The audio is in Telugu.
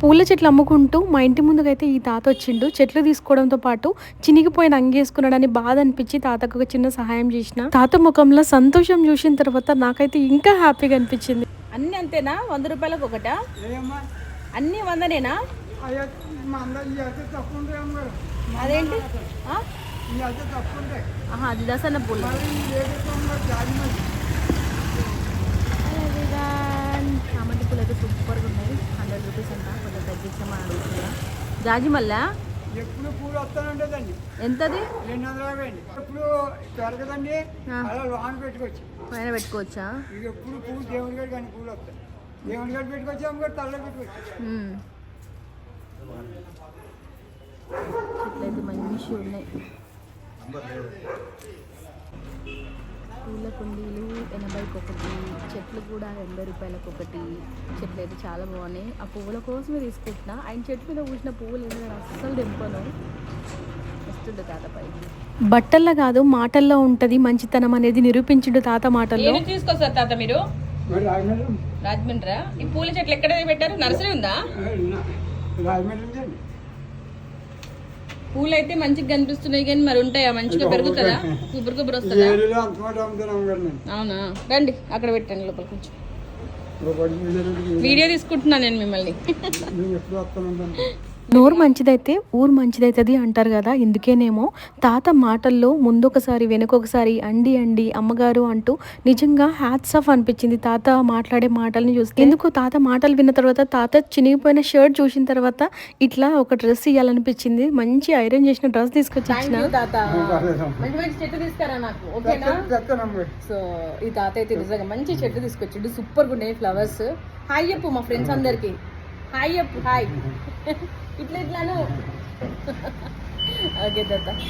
పూల చెట్లు అమ్ముకుంటూ మా ఇంటి ముందుకైతే ఈ తాత వచ్చిండు. చెట్లు తీసుకోవడంతో పాటు చినిగిపోయిన అంగేసుకున్నాడని బాధ అనిపించి తాతకు ఒక చిన్న సహాయం చేసిన. తాత ముఖంలో సంతోషం చూసిన తర్వాత నాకైతే ఇంకా హ్యాపీగా అనిపించింది. అన్ని అంతేనా? వంద రూపాయలకు ఒకటా? అన్ని వందనేనా? అదేంటి? అది దసన్న పూలు మరి ఈ ఏదైతే ఉందో జాలి మళ్ళీ చామంతి పూలు అయితే సూపర్గా ఉన్నాయి హండ్రెడ్ రూపీస్ అంట కొంచెం తగ్గించమని అడుగుతున్నా జాజి ఎప్పుడు పూలు వస్తానంటేదండి ఎంతది? రెండు వందల యాభై అండి. ఎప్పుడు పెరగదండి. అలా లోన పెట్టుకోవచ్చు. పైన పెట్టుకోవచ్చా? ఇక ఎప్పుడు పూలు దేవుని గారు కానీ పూలు వస్తాయి. దేవుని గారు పెట్టుకోవచ్చు అమ్మగారు తలలో పెట్టుకోవచ్చు. మ్మ్. చెట్లయితే మంచి ఉన్నాయి. పూల కుండీలు ఎనభైకి ఒకటి చెట్లు కూడా ఎనభై రూపాయలకు ఒకటి. చెట్లు అయితే చాలా బాగున్నాయి. ఆ పువ్వుల కోసమే తీసుకుంటున్నా. ఆయన చెట్టు మీద పూసిన పువ్వులు నేను అస్సలు దింపను వస్తుండే తాత పైకి. బట్టల్లో కాదు మాటల్లో ఉంటది మంచితనం అనేది నిరూపించిండు తాత మాటల్లో. తీసుకొస్తారు తాత మీరు? రాజమండ్రి రాజమండ్రా ఈ పూల చెట్లు ఎక్కడ పెట్టారు? నర్సరీ ఉందా? రాజమండ్రి పూలు అయితే మంచిగా కనిపిస్తున్నాయి కానీ మరి ఉంటాయా? మంచిగా పెరుగుతుందా? గుబురు గుబురు వస్తుందా? అవునా? రండి అక్కడ పెట్టండి లోపల కొంచెం వీడియో తీసుకుంటున్నాను నేను మిమ్మల్ని. నోరు మంచిదైతే ఊరు మంచిదైతుంది అంటారు కదా ఇందుకేనేమో తాత మాటల్లో ముందొకసారి వెనకొకసారి అండి అండి అమ్మగారు అంటూ నిజంగా హ్యాట్స్ ఆఫ్ అనిపించింది. తాత మాట్లాడే మాటల్ని చూస్తే ఎందుకు తాత మాటలు విన్న తర్వాత తాత చినిగిపోయిన షర్ట్ చూసిన తర్వాత ఇట్లా ఒక డ్రెస్ ఇవ్వాలనిపించింది మంచి ఐరన్ చేసిన డ్రెస్ తీసుకొచ్చి సో ఈ తాత అయితే నిజంగా మంచి చెట్టు తీసుకొచ్చిండు. సూపర్గా ఉన్నాయి ఫ్లవర్స్ హాయ్ చెప్పు మా ఫ్రెండ్స్ అందరికి. హాయ్ చెప్పు హాయ్ ఇట్లా ఇట్లాను ఓకే తాత